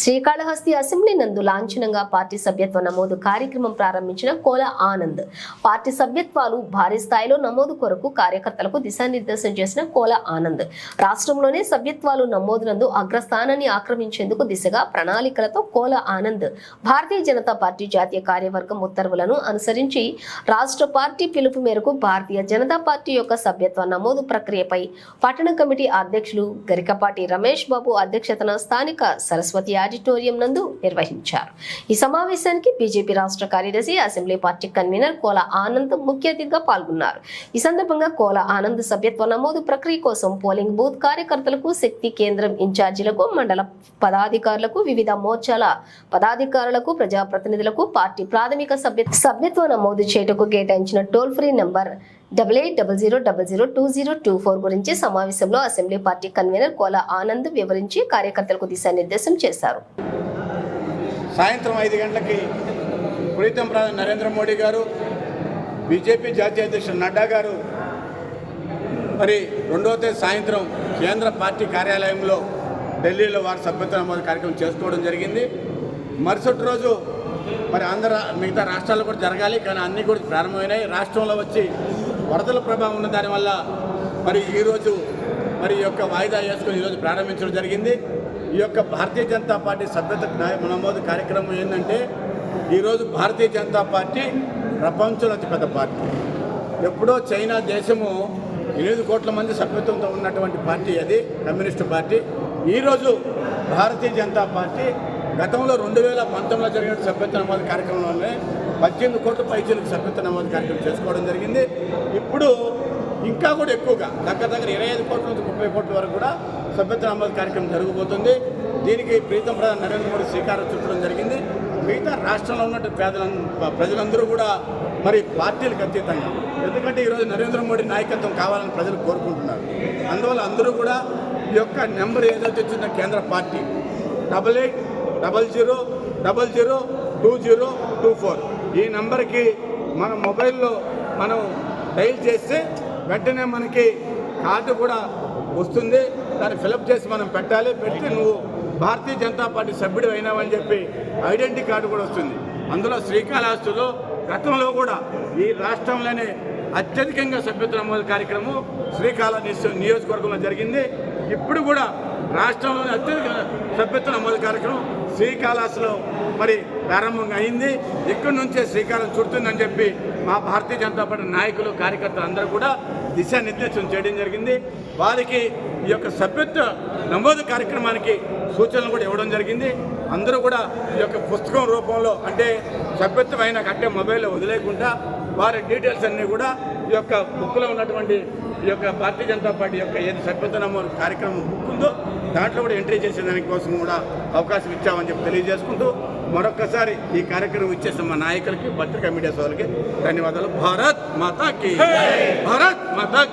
Srikalahasti assembly నందు లాంఛనంగా party సభ్యత్వ నమోదు కార్యక్రమం ప్రారంభించిన కోల ఆనంద్. పార్టీ సభ్యత్వాలు భారీ స్థాయిలో నమోదు కొరకు కార్యకర్తలకు దిశానిర్దేశం చేసిన కోల ఆనంద్. రాష్ట్రంలోనే సభ్యత్వాలు నమోదునందు అగ్రస్థానాన్ని ఆక్రమించేందుకు దిశగా ప్రణాళికలతో కోల ఆనంద్ భారతీయ జనతా పార్టీ జాతీయ కార్యవర్గం ఉత్తర్వులను అనుసరించి రాష్ట్ర పార్టీ పిలుపు మేరకు భారతీయ జనతా పార్టీ యొక్క సభ్యత్వ నమోదు ప్రక్రియపై పట్టణ కమిటీ అధ్యక్షులు గరికపాటి రమేష్ బాబు అధ్యక్షతన స్థానిక సరస్వతి ఆడిటోరియం నందు నిర్వహించారు. ఈ సమావేశానికి బీజేపీ రాష్ట్ర కార్యదర్శి assembly party convener Kola Anand ముఖ్య అతిథిగా పాల్గొన్నారు. ఈ సందర్భంగా కోల ఆనంద్ సభ్యత్వ నమోదు ప్రక్రియ కోసం పోలింగ్ బూత్ కార్యకర్తలకు శక్తి కేంద్రం ఇన్ఛార్జీలకు మండల పదాధికారులకు వివిధ మోర్చాల పదాధికారులకు ప్రజాప్రతినిధులకు పార్టీ ప్రాథమిక సభ్య సభ్యత్వ నమోదు చేయుటకు కేటాయించిన toll free number double eight double zero double zero two zero two four గురించి సమావేశంలో assembly party convener Kola Anand వివరించి కార్యకర్తలకు దిశానిర్దేశం చేశారు. సాయంత్రం ఐదు గంటలకి ప్రీతం ప్రధాని నరేంద్ర మోడీ గారు బీజేపీ జాతీయ అధ్యక్షుడు నడ్డా గారు మరి రెండవ తేదీ సాయంత్రం కేంద్ర పార్టీ కార్యాలయంలో ఢిల్లీలో వారు సభ్యత్వ నమోదు కార్యక్రమం చేసుకోవడం జరిగింది. మరుసటి రోజు మరి ఆంధ్ర మిగతా రాష్ట్రాల్లో కూడా జరగాలి కానీ అన్నీ కూడా ప్రారంభమైనాయి. రాష్ట్రంలో వచ్చి వరదల ప్రభావం ఉన్న దానివల్ల మరి ఈరోజు మరి ఈ యొక్క వాయిదా వేసుకొని ఈరోజు ప్రారంభించడం జరిగింది. ఈ యొక్క భారతీయ జనతా పార్టీ సభ్యత న్యాయ- నమోదు కార్యక్రమం ఏంటంటే ఈరోజు భారతీయ జనతా పార్టీ ప్రపంచంలో అతిపెద్ద పార్టీ. ఎప్పుడో చైనా దేశము ఎనిమిది కోట్ల మంది సభ్యత్వంతో ఉన్నటువంటి పార్టీ అది కమ్యూనిస్టు పార్టీ. ఈరోజు భారతీయ జనతా పార్టీ గతంలో రెండు వేల పంతొమ్మిదిలో జరిగిన సభ్యత్వ నమోదు కార్యక్రమంలోనే పద్దెనిమిది కోట్ల పైచీలకు సభ్యత్వ నమోదు కార్యక్రమం చేసుకోవడం జరిగింది. ఇప్పుడు ఇంకా కూడా ఎక్కువగా దగ్గర దగ్గర ఇరవై ఐదు కోట్ల నుంచి ముప్పై కోట్ల వరకు కూడా సభ్యత్వ నమోదు కార్యక్రమం జరగబోతుంది. దీనికి ప్రీతం ప్రధాని నరేంద్ర మోడీ శ్రీకారం చుట్టడం జరిగింది. మిగతా రాష్ట్రంలో ఉన్నట్టు పేదల ప్రజలందరూ కూడా మరి పార్టీలకు అతీతంగా ఎందుకంటే ఈరోజు నరేంద్ర మోడీ నాయకత్వం కావాలని ప్రజలు కోరుకుంటున్నారు. అందువల్ల అందరూ కూడా ఈ యొక్క నెంబర్ ఏదైతే వచ్చిందో కేంద్ర party double eight double zero double zero two zero two four. ఈ నెంబర్కి మన మొబైల్లో మనం డైల్ చేస్తే వెంటనే మనకి కార్డు కూడా వస్తుంది. దాన్ని ఫిలప్ చేసి మనం పెట్టాలి. పెట్టి నువ్వు భారతీయ జనతా పార్టీ సభ్యుడు అయినావని చెప్పి ఐడెంటిటీ కార్డు కూడా వస్తుంది. అందులో శ్రీకాళహస్తిలో గతంలో కూడా ఈ రాష్ట్రంలోనే అత్యధికంగా సభ్యత్వ నమోదు కార్యక్రమం శ్రీకాళహస్తి నియోజకవర్గంలో జరిగింది. ఇప్పుడు కూడా రాష్ట్రంలోని అత్యధిక సభ్యత్వ నమోదు కార్యక్రమం శ్రీకాళహస్తిలో మరి ప్రారంభంగా అయింది. ఇక్కడి నుంచే శ్రీకారం చుడుతుందని చెప్పి మా భారతీయ జనతా పార్టీ నాయకులు కార్యకర్తలు అందరూ కూడా దిశానిర్దేశం చేయడం జరిగింది. వారికి ఈ యొక్క సభ్యత్వ నమోదు కార్యక్రమానికి సూచనలు కూడా ఇవ్వడం జరిగింది. అందరూ కూడా ఈ యొక్క పుస్తకం రూపంలో అంటే సభ్యత్వం అయిన కట్టే మొబైల్లో వదిలేకుండా వారి డీటెయిల్స్ అన్నీ కూడా ఈ యొక్క బుక్లో ఉన్నటువంటి ఈ యొక్క భారతీయ జనతా పార్టీ యొక్క ఏది సభ్యత్వ నమోదు కార్యక్రమం బుక్ ఉందో దాంట్లో కూడా ఎంట్రీ చేసేదానికి కోసం కూడా అవకాశం ఇచ్చామని చెప్పి తెలియజేసుకుంటూ మరొక్కసారి ఈ కార్యక్రమం ఇచ్చేసిన మా నాయకులకి పత్రికా మీడియా సోదరులకి ధన్యవాదాలు. భారత్ మాతాకి. భారత్ మాతాకి.